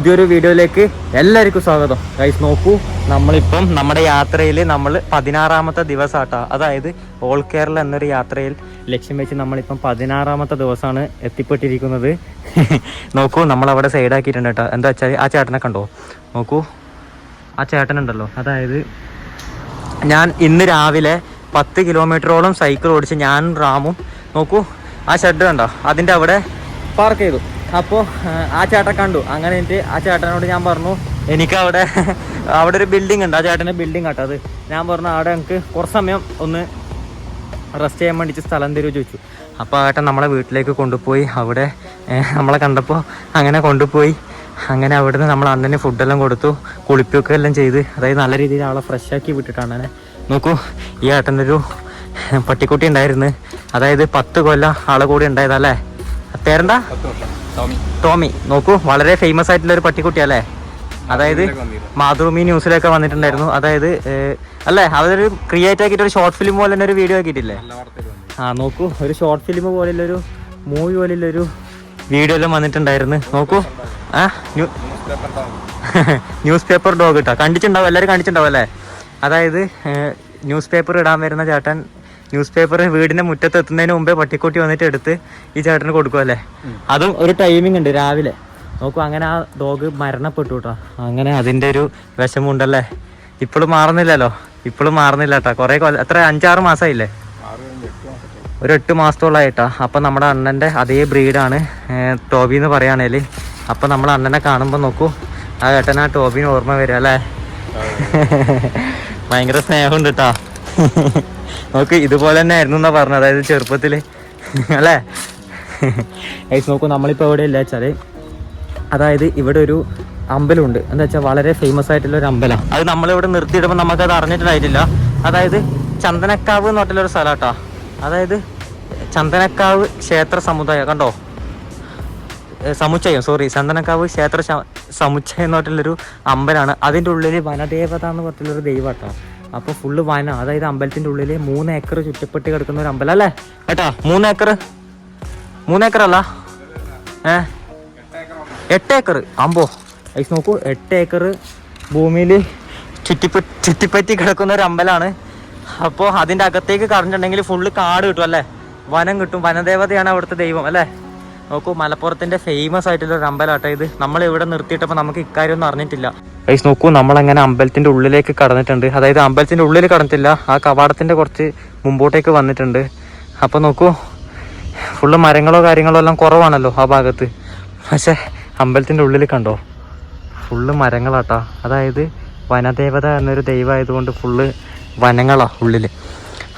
പുതിയൊരു വീഡിയോയിലേക്ക് എല്ലാവർക്കും സ്വാഗതം. ഗൈസ് നോക്കൂ നമ്മളിപ്പം നമ്മുടെ യാത്രയിൽ നമ്മൾ പതിനാറാമത്തെ ദിവസമാട്ടോ അതായത് ഓൾ കേരള എന്നൊരു യാത്രയിൽ ലക്ഷ്യം വെച്ച് നമ്മളിപ്പം പതിനാറാമത്തെ ദിവസമാണ് എത്തിപ്പെട്ടിരിക്കുന്നത്. നോക്കൂ നമ്മളവിടെ സൈഡാക്കിയിട്ടുണ്ട് കേട്ടോ. എന്താ വെച്ചാൽ ആ ചേട്ടനെ കണ്ടോ? നോക്കൂ ആ ചേട്ടനുണ്ടല്ലോ. അതായത് ഞാൻ ഇന്ന് രാവിലെ പത്ത് കിലോമീറ്ററോളം സൈക്കിൾ ഓടിച്ച് ഞാനും റാമും നോക്കൂ ആ ഷെഡ് കണ്ടോ? അതിന്റെ അവിടെ പാർക്ക് ചെയ്തു. അപ്പോൾ ആ ചേട്ടൻ കണ്ടു. അങ്ങനെ എന്നിട്ട് ആ ചേട്ടനോട് ഞാൻ പറഞ്ഞു എനിക്ക് അവിടെ അവിടെ ഒരു ബിൽഡിംഗ് ഉണ്ട്. ആ ചേട്ടന്റെ ബിൽഡിംഗ് കേട്ടോ അത്. ഞാൻ പറഞ്ഞു അവിടെ എനിക്ക് കുറച്ച് സമയം ഒന്ന് റെസ്റ്റ് ചെയ്യാൻ വേണ്ടിയിട്ട് സ്ഥലം തരുമോ? ചോദിച്ചു. അപ്പോൾ ആ ഏട്ടൻ നമ്മളെ വീട്ടിലേക്ക് കൊണ്ടുപോയി അവിടെ നമ്മളെ കണ്ടപ്പോൾ അങ്ങനെ കൊണ്ടുപോയി. അങ്ങനെ അവിടെ അവിടുന്ന് നമ്മൾ അണ്ണന് ഫുഡെല്ലാം കൊടുത്തു കുളിപ്പിയൊക്കെ എല്ലാം ചെയ്ത് അതായത് നല്ല രീതിയിൽ ആളെ ഫ്രഷാക്കി വിട്ടിട്ടാണ് അങ്ങനെ. നോക്കൂ ഈ ഏട്ടനൊരു പട്ടിക്കുട്ടി ഉണ്ടായിരുന്നു. അതായത് പത്ത് കൊല്ലം ആളെ കൂടി ഉണ്ടായതല്ലേ? പേരെന്താ ടോമി. നോക്കൂ വളരെ ഫേമസ് ആയിട്ടുള്ള ഒരു പട്ടിക്കുട്ടി അല്ലേ അതായത് മാതൃഭൂമി ന്യൂസിലൊക്കെ വന്നിട്ടുണ്ടായിരുന്നു. അതായത് അല്ലേ അവരൊരു ക്രിയേറ്റ് ആക്കിയിട്ട് ഒരു ഷോർട്ട് ഫിലിം പോലെ തന്നെ ഒരു വീഡിയോ ആക്കിയിട്ടില്ലേ? ആ നോക്കൂ ഒരു ഷോർട്ട് ഫിലിം പോലുള്ളൊരു മൂവി പോലുള്ളൊരു വീഡിയോ എല്ലാം വന്നിട്ടുണ്ടായിരുന്നു. നോക്കൂ ആ ന്യൂസ് പേപ്പർ ഡോഗ് ഇട്ടാ. കണ്ടിട്ടുണ്ടാവും എല്ലാവരും കണ്ടിട്ടുണ്ടാവും അല്ലേ? അതായത് ന്യൂസ് പേപ്പർ ഇടാൻ വരുന്ന ചേട്ടൻ ന്യൂസ് പേപ്പർ വീടിന്റെ മുറ്റത്ത് എത്തുന്നതിന് മുമ്പേ പട്ടിക്കുട്ടി വന്നിട്ട് എടുത്ത് ഈ ചേട്ടന് കൊടുക്കും അല്ലേ? അതും ഒരു ടൈമിംഗ് ഉണ്ട് രാവിലെ. നോക്കൂ അങ്ങനെ ആ ഡോഗ് മരണപ്പെട്ടു കേട്ടോ അങ്ങനെ അതിന്റെ ഒരു വിഷമമുണ്ടല്ലേ? ഇപ്പോഴും മാറുന്നില്ലല്ലോ? ഇപ്പോഴും മാറുന്നില്ല കേട്ടോ കുറെ കൊല്ലം എത്ര? അഞ്ചാറ് മാസമായില്ലേ ഒരു എട്ട് മാസത്തോളമായിട്ടാ അപ്പൊ നമ്മുടെ അണ്ണന്റെ അതേ ബ്രീഡാണ് ടോബി എന്ന് പറയുകയാണേൽ. അപ്പൊ നമ്മൾ അണ്ണനെ കാണുമ്പോൾ നോക്കൂ ആ ഏട്ടൻ ആ ടോബിന് ഓർമ്മ വരിക അല്ലേ? ഭയങ്കര സ്നേഹമുണ്ട് കേട്ടാ നോക്ക് ഇതുപോലെ തന്നെ ആയിരുന്നു എന്നാ പറഞ്ഞത്. അതായത് ചെറുപ്പത്തിൽ. അല്ലേ? ഗൈസ് നോക്കൂ നമ്മളിപ്പോൾ എവിടെ ഇല്ല വെച്ചാൽ അതായത് ഇവിടെ ഒരു അമ്പലമുണ്ട്. എന്താ വെച്ചാൽ വളരെ ഫേമസ് ആയിട്ടുള്ള ഒരു അമ്പലമാണ് അത് നമ്മളിവിടെ നിർത്തിയിടുമ്പോൾ നമുക്കത് അറിഞ്ഞിട്ടുണ്ടായിട്ടില്ല അതായത് ചന്ദനക്കാവ് എന്ന് പറഞ്ഞിട്ടുള്ള ഒരു സ്ഥലം കേട്ടോ. അതായത് ചന്ദനക്കാവ് ക്ഷേത്ര സമുദായം കണ്ടോ? സമുച്ചയം സോറി ചന്ദനക്കാവ് ക്ഷേത്ര സമുച്ചയം എന്ന് പറഞ്ഞിട്ടുള്ളൊരു അമ്പലമാണ് അതിന്റെ ഉള്ളിൽ വനദേവത എന്ന് പറഞ്ഞിട്ടുള്ളൊരു ദൈവം കേട്ടോ. അപ്പോൾ ഫുള്ള് വന അതായത് അമ്പലത്തിന്റെ ഉള്ളിൽ മൂന്ന് ഏക്കർ ചുറ്റപ്പെട്ട് കിടക്കുന്ന ഒരു അമ്പലം അല്ലേ? കേട്ടാ മൂന്ന് ഏക്കർ? മൂന്ന് ഏക്കർ അല്ല? ഏ? എട്ട് ഏക്കർ. അമ്പോ? ഐസ് നോക്കൂ എട്ട് ഏക്കർ ഭൂമിയിൽ ചുറ്റിപ്പ ചുറ്റിപ്പറ്റി കിടക്കുന്ന ഒരു അമ്പലമാണ് അപ്പോൾ അതിന്റെ അകത്തേക്ക് കറഞ്ഞിട്ടുണ്ടെങ്കിൽ ഫുള്ള് കാട് കിട്ടും അല്ലേ? വനം കിട്ടും. വനദേവതയാണ് അവിടുത്തെ ദൈവം അല്ലേ? നോക്കൂ മലപ്പുറത്തിന്റെ ഫേമസ് ആയിട്ടുള്ള ഒരു അമ്പലാട്ടോ ഇത്. നമ്മൾ ഇവിടെ നിർത്തിയിട്ടപ്പോൾ നമുക്ക് ഇക്കാര്യം ഒന്നും അറിഞ്ഞിട്ടില്ല. ഐസ് നോക്കൂ നമ്മളങ്ങനെ അമ്പലത്തിന്റെ ഉള്ളിലേക്ക് കടന്നിട്ടുണ്ട്. അതായത് അമ്പലത്തിന്റെ ഉള്ളിൽ കടന്നിട്ടില്ല ആ കവാടത്തിന്റെ കുറച്ച് മുമ്പോട്ടേക്ക് വന്നിട്ടുണ്ട്. അപ്പോൾ നോക്കൂ ഫുള്ള് മരങ്ങളോ കാര്യങ്ങളോ എല്ലാം കുറവാണല്ലോ ആ ഭാഗത്ത്. പക്ഷേ അമ്പലത്തിന്റെ ഉള്ളിൽ കണ്ടോ? ഫുള്ള് മരങ്ങളാട്ടോ. അതായത് വനദേവത എന്നൊരു ദൈവമായതുകൊണ്ട് ഫുള്ള് വനങ്ങളാ ഉള്ളിൽ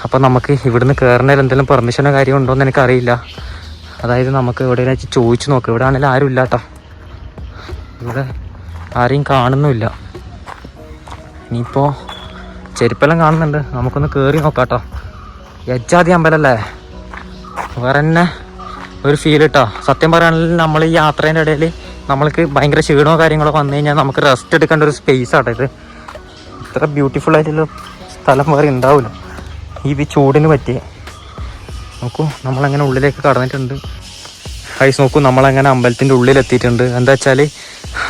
അപ്പോൾ നമുക്ക് ഇവിടുന്ന് കയറുന്നതിൽ എന്തെങ്കിലും പെർമിഷനോ കാര്യമുണ്ടോ എന്ന് എനിക്കറിയില്ല. അതായത് നമുക്ക് വെച്ച് ചോദിച്ചു നോക്കാം. ഇവിടെ ആണെങ്കിലും ആരും ഇല്ലാട്ടോ ഇവിടെ ആരെയും കാണുന്നുമില്ല. ഇനിയിപ്പോൾ ചെരുപ്പെല്ലാം കാണുന്നുണ്ട്. നമുക്കൊന്ന് കയറി നോക്കാട്ടോ യജാതി അമ്പലല്ലേ? വേറെ തന്നെ ഒരു ഫീൽ കിട്ടോ സത്യം പറയുകയാണെങ്കിൽ നമ്മൾ ഈ യാത്രേന്റെ ഇടയിൽ നമ്മൾക്ക് ഭയങ്കര ക്ഷീണമോ കാര്യങ്ങളോ വന്നു കഴിഞ്ഞാൽ നമുക്ക് റെസ്റ്റ് എടുക്കേണ്ട ഒരു സ്പേസ് ആട്ടോ ഇത്. ഇത്ര ബ്യൂട്ടിഫുൾ ആയിട്ടുള്ള സ്ഥലം വേറെ ഉണ്ടാവില്ല ഈ ചൂടിന് പറ്റി നോക്കൂ നമ്മളങ്ങനെ ഉള്ളിലേക്ക് കടന്നിട്ടുണ്ട്. ഹൈസ് നോക്കൂ നമ്മളങ്ങനെ അമ്പലത്തിന്റെ ഉള്ളിലെത്തിയിട്ടുണ്ട്. എന്താ വെച്ചാൽ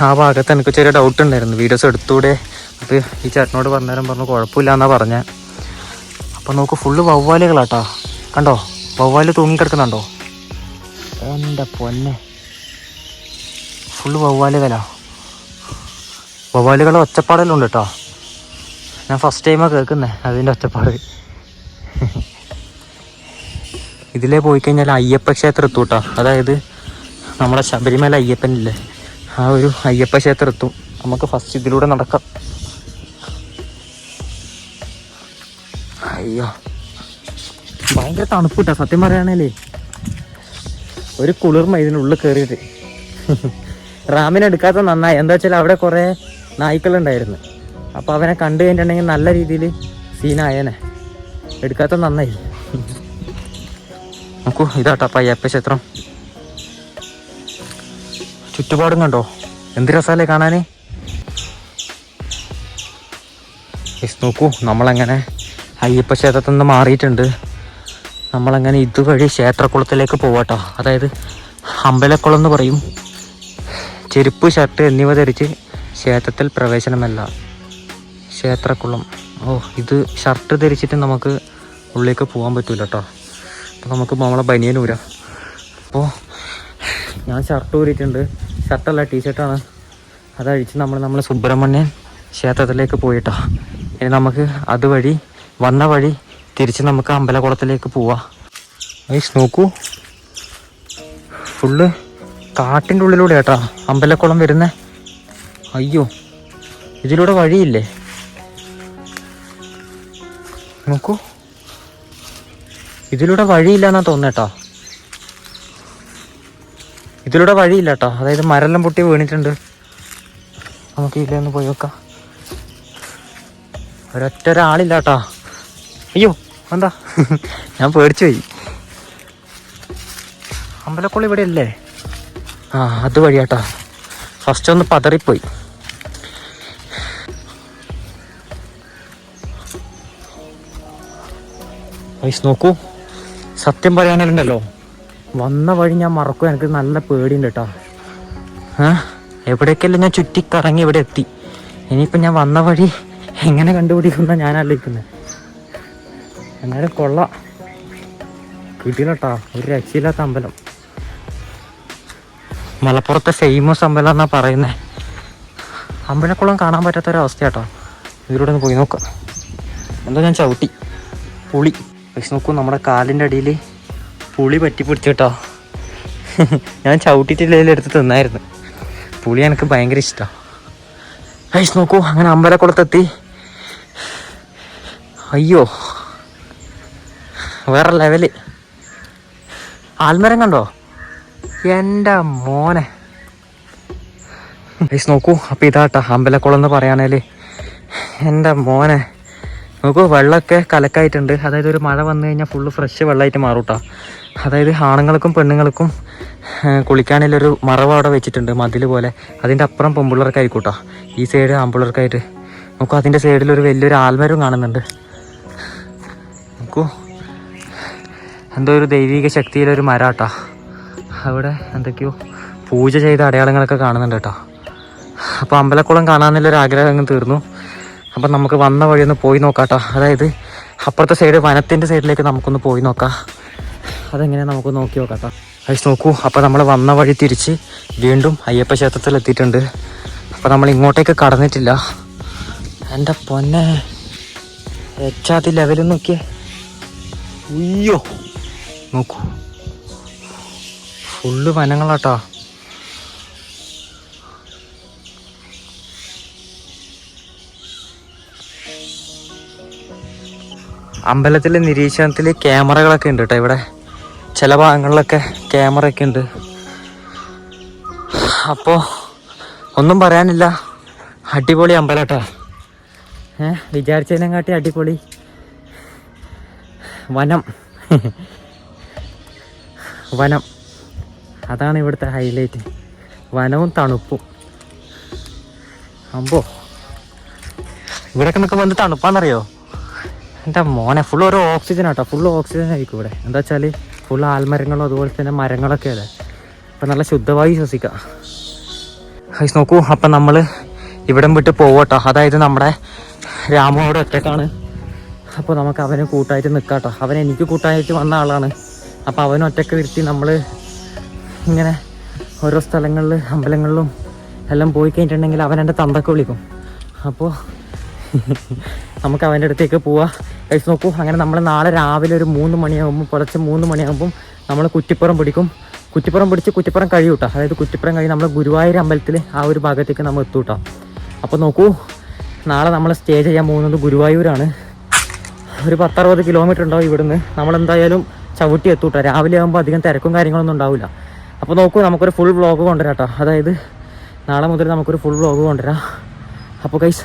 ആ ഭാഗത്ത് എനിക്ക് ചെറിയ ഡൗട്ട് ഉണ്ടായിരുന്നു. വീഡിയോസ് എടുത്തൂടെ? അത് ഈ ചേട്ടനോട് പറഞ്ഞേരം പറഞ്ഞു കുഴപ്പമില്ല എന്നാ പറഞ്ഞത് അപ്പം നോക്കൂ ഫുള്ള് വവ്വാലുകളാട്ടാ. കണ്ടോ? വവ്വാൽ തൂങ്ങിക്കിടക്കുന്നുണ്ടോ എന്റെ പൊന്നെ. ഫുള്ള് വവ്വാലുകളാ. വവ്വാലുകളെ ഒച്ചപ്പാടെല്ലാം ഉണ്ട് കേട്ടോ ഞാൻ ഫസ്റ്റ് ടൈമാണ് കേൾക്കുന്നത് അതിന്റെ ഒച്ചപ്പാട്. ഇതിലേ പോയി കഴിഞ്ഞാൽ അയ്യപ്പ ക്ഷേത്രം എത്തും കേട്ടോ അതായത് നമ്മുടെ ശബരിമല അയ്യപ്പനില്ലേ? ആ ഒരു അയ്യപ്പ ക്ഷേത്രം എത്തും നമുക്ക് ഫസ്റ്റ് ഇതിലൂടെ നടക്കാം. അയ്യോ. ഭയങ്കര തണുപ്പ് കിട്ടാ സത്യം പറയുകയാണേലേ ഒരു കുളിർമ ഇതിനുള്ളിൽ കയറിയിട്ട് റാമിനെ എടുക്കാത്ത നന്നായി. എന്താ വെച്ചാൽ അവിടെ കുറേ നായ്ക്കളുണ്ടായിരുന്നു. അപ്പോൾ അവനെ കണ്ടു കഴിഞ്ഞിട്ടുണ്ടെങ്കിൽ നല്ല രീതിയിൽ സീനായനെ. എടുക്കാത്ത നന്നായി. നോക്കൂ ഇതാട്ടോ പയ്യപ്പ ക്ഷേത്രം ചുറ്റുപാടും കണ്ടോ എന്ത് രസാലേ കാണാന്? നോക്കൂ നമ്മളങ്ങനെ അയ്യപ്പ ക്ഷേത്രത്തിൽ നിന്ന് മാറിയിട്ടുണ്ട്. നമ്മളങ്ങനെ ഇതുവഴി ക്ഷേത്രക്കുളത്തിലേക്ക് പോവാട്ടോ. അതായത് അമ്പലക്കുളം എന്ന് പറയും. ചെരുപ്പ് ഷർട്ട് എന്നിവ ധരിച്ച് ക്ഷേത്രത്തിൽ പ്രവേശനമല്ല. ക്ഷേത്രക്കുളം. ഓ ഇത് ഷർട്ട് ധരിച്ചിട്ട് നമുക്ക് ഉള്ളിലേക്ക് പോകാൻ പറ്റൂല കേട്ടോ അപ്പോൾ നമുക്ക് നമ്മളെ ബനിയൻ ഊരാം. അപ്പോൾ ഞാൻ ഷർട്ട് ഊരിയിട്ടുണ്ട്. ഷർട്ടല്ല ടീഷർട്ടാണ് അതഴിച്ച് നമ്മൾ നമ്മളെ സുബ്രഹ്മണ്യൻ ക്ഷേത്രത്തിലേക്ക് പോയിട്ടോ. ഇനി നമുക്ക് അതുവഴി വന്ന വഴി തിരിച്ച് നമുക്ക് അമ്പലകുളത്തിലേക്ക് പോവാം. ഐസ് നോക്കൂ. ഫുള്ള് കാട്ടിന്റെ ഉള്ളിലൂടെ ഏട്ടാ അമ്പലക്കുളം വരുന്നേ. അയ്യോ ഇതിലൂടെ വഴിയില്ലേ? നോക്കൂ. ഇതിലൂടെ വഴിയില്ല എന്നാ തോന്നേട്ടോ ഇതിലൂടെ വഴിയില്ല കേട്ടോ അതായത് മരെല്ലാം പൊട്ടി വീണിട്ടുണ്ട്. നമുക്ക് ഇതിലൊന്ന് പോയി നോക്കാം. ഒരൊറ്റ ഒരാളില്ല കേട്ടോ അയ്യോ എന്താ ഞാൻ പേടിച്ചു പോയി. അമ്പലക്കുള്ള ഇവിടെ അല്ലേ ആ അത് വഴിയാട്ടാ. ഫസ്റ്റ് ഒന്ന് പതറിപ്പോയി. നോക്കൂ. സത്യം പറയാനുണ്ടല്ലോ വന്ന വഴി ഞാൻ മറക്കും. എനിക്ക് നല്ല പേടിയുണ്ട് കേട്ടോ എവിടേക്കല്ല ഞാൻ ചുറ്റിക്കറങ്ങി ഇവിടെ എത്തി? ഇനിയിപ്പോൾ ഞാൻ വന്ന വഴി എങ്ങനെ കണ്ടുപിടിക്കുന്ന ഞാൻ ആലോചിക്കുന്നത് എന്നാലും കൊള്ള. കിട്ടിയില്ല കേട്ടോ ഒരു രക്ഷയില്ലാത്ത അമ്പലം. മലപ്പുറത്തെ ഫേമസ് അമ്പലം എന്നാ പറയുന്നത് അമ്പലക്കുളം കാണാൻ പറ്റാത്തൊരവസ്ഥ കേട്ടോ ഇതിലൂടെ ഒന്ന് പോയി നോക്കാം. എന്താ ഞാൻ ചവിട്ടി. പുളി. പക്ഷെ നോക്കൂ നമ്മുടെ കാലിന്റെ അടിയിൽ പുളി പറ്റി പിടിച്ചു കേട്ടോ. ഞാൻ ചവിട്ടിട്ടില്ലെങ്കിൽ എടുത്ത് തിന്നായിരുന്നു. പുളി എനിക്ക് ഭയങ്കര ഇഷ്ടമാണ് ഐസ് നോക്കൂ അങ്ങനെ അമ്പലക്കുളത്തെത്തി അയ്യോ വേറെ ലെവൽ ആൽമരം കണ്ടോ? എന്റെ മോനെ. ഐസ് നോക്കൂ അപ്പം ഇതാട്ടാ അമ്പലക്കുളം എന്ന് പറയുകയാണെങ്കിൽ എന്റെ മോനെ. നോക്കൂ വെള്ളമൊക്കെ കലക്കായിട്ടുണ്ട്. അതായത് ഒരു മഴ വന്നു കഴിഞ്ഞാൽ ഫുള്ള് ഫ്രഷ് വെള്ളമായിട്ട് മാറും കേട്ടോ അതായത് ആണുങ്ങൾക്കും പെണ്ണുങ്ങൾക്കും കുളിക്കാനുള്ളൊരു മറവ് അവിടെ വെച്ചിട്ടുണ്ട് മതിൽ പോലെ. അതിന്റെ അപ്പുറം പെമ്പിള്ളേർക്ക് ആയിക്കോട്ടോ. ഈ സൈഡ് ആമ്പിള്ളേർക്കായിട്ട്. നോക്കൂ അതിന്റെ സൈഡിലൊരു വലിയൊരു ആൽമരവും കാണുന്നുണ്ട്. നോക്കൂ. എന്തോ ഒരു ദൈവിക ശക്തിയിലൊരു മരാട്ടാ. അവിടെ എന്തൊക്കെയോ പൂജ ചെയ്ത അടയാളങ്ങളൊക്കെ കാണുന്നുണ്ട് കേട്ടോ. അപ്പോൾ അമ്പലക്കുളം കാണാമെന്നുള്ളൊരു ആഗ്രഹം അങ്ങ് തീർന്നു. അപ്പം നമുക്ക് വന്ന വഴി ഒന്ന് പോയി നോക്കാട്ടോ. അതായത് അപ്പുറത്തെ സൈഡ് വനത്തിന്റെ സൈഡിലേക്ക് നമുക്കൊന്ന് പോയി നോക്കാം. അതെങ്ങനെ നമുക്ക് നോക്കി നോക്കാട്ടോ. അയച്ച് നോക്കൂ. അപ്പോൾ നമ്മൾ വന്ന വഴി തിരിച്ച് വീണ്ടും അയ്യപ്പ ക്ഷേത്രത്തിൽ എത്തിയിട്ടുണ്ട്. അപ്പോൾ നമ്മൾ ഇങ്ങോട്ടേക്ക് കടന്നിട്ടില്ല. എന്റെ പൊന്നെ. എച്ചാത്തി ലെവലും നോക്കിയേ. ഉയ്യോ. നോക്കൂ. ഫുള്ള് വനങ്ങളാട്ടോ. അമ്പലത്തിലെ നിരീക്ഷണത്തിൽ ക്യാമറകളൊക്കെ ഉണ്ട് കേട്ടോ ഇവിടെ. ചില ഭാഗങ്ങളിലൊക്കെ ക്യാമറ ഒക്കെ ഉണ്ട്. അപ്പോൾ ഒന്നും പറയാനില്ല. അടിപൊളി അമ്പലം കേട്ടോ ഏ വിചാരിച്ചതിനെക്കാട്ടി അടിപൊളി. വനം. വനം. അതാണ് ഇവിടുത്തെ ഹൈലൈറ്റ്. വനവും തണുപ്പും. അമ്പോ. ഇവിടെയൊക്കെ നിൽക്കുമ്പോൾ എന്ത് തണുപ്പാന്നറിയോ? എന്റെ മോനെ ഫുൾ ഓരോ ഓക്സിജൻ ആട്ടോ ഫുൾ ഓക്സിജൻ ആയിരിക്കും ഇവിടെ. എന്താ വെച്ചാൽ ഫുൾ ആൽമരങ്ങളും അതുപോലെ തന്നെ മരങ്ങളൊക്കെ അല്ലേ? അപ്പം നല്ല ശുദ്ധവായു ശ്വസിക്കാം. ഹൈസ് നോക്കൂ അപ്പം നമ്മൾ ഇവിടം വിട്ട് പോവട്ടോ. അതായത് നമ്മുടെ രാമു അവിടെ ഒറ്റക്കാണ്. അപ്പോൾ നമുക്ക് അവന് കൂട്ടായിട്ട് നിൽക്കാട്ടോ അവൻ എനിക്ക് കൂട്ടായിട്ട് വന്ന ആളാണ്. അപ്പോൾ അവൻ ഒറ്റയ്ക്ക് വരുത്തി നമ്മൾ ഇങ്ങനെ ഓരോ സ്ഥലങ്ങളിൽ അമ്പലങ്ങളിലും എല്ലാം പോയി കഴിഞ്ഞിട്ടുണ്ടെങ്കിൽ അവൻ എന്റെ തന്തൊക്കെ വിളിക്കും. അപ്പോൾ നമുക്ക് അവന്റെ അടുത്തേക്ക് പോവാം. കഴിച്ച് നോക്കൂ അങ്ങനെ നമ്മൾ നാളെ രാവിലെ ഒരു മൂന്ന് മണിയാകുമ്പോൾ പുലർച്ചെ മൂന്ന് മണിയാകുമ്പം നമ്മൾ കുറ്റിപ്പുറം പിടിക്കും. കുറ്റിപ്പുറം പിടിച്ച് കുറ്റിപ്പുറം കഴിയും കേട്ടോ അതായത് കുറ്റിപ്പുറം കഴിഞ്ഞ് നമ്മൾ ഗുരുവായൂർ അമ്പലത്തിൽ ആ ഒരു ഭാഗത്തേക്ക് നമ്മൾ എത്തും കേട്ടോ അപ്പോൾ നോക്കൂ നാളെ നമ്മൾ സ്റ്റേ ചെയ്യാൻ പോകുന്നത് ഗുരുവായൂരാണ്. ഒരു പത്തറുപത് കിലോമീറ്റർ ഉണ്ടാവും ഇവിടുന്ന്. നമ്മളെന്തായാലും ചവിട്ടി എത്തൂട്ടോ രാവിലെ ആകുമ്പോൾ അധികം തിരക്കും കാര്യങ്ങളൊന്നും ഉണ്ടാവില്ല അപ്പോൾ നോക്കൂ നമുക്കൊരു ഫുൾ വ്ളോഗ് കൊണ്ടുവരാം കേട്ടോ അതായത് നാളെ മുതൽ നമുക്കൊരു ഫുൾ വ്ളോഗ് കൊണ്ടുവരാം. അപ്പോൾ കൈസ്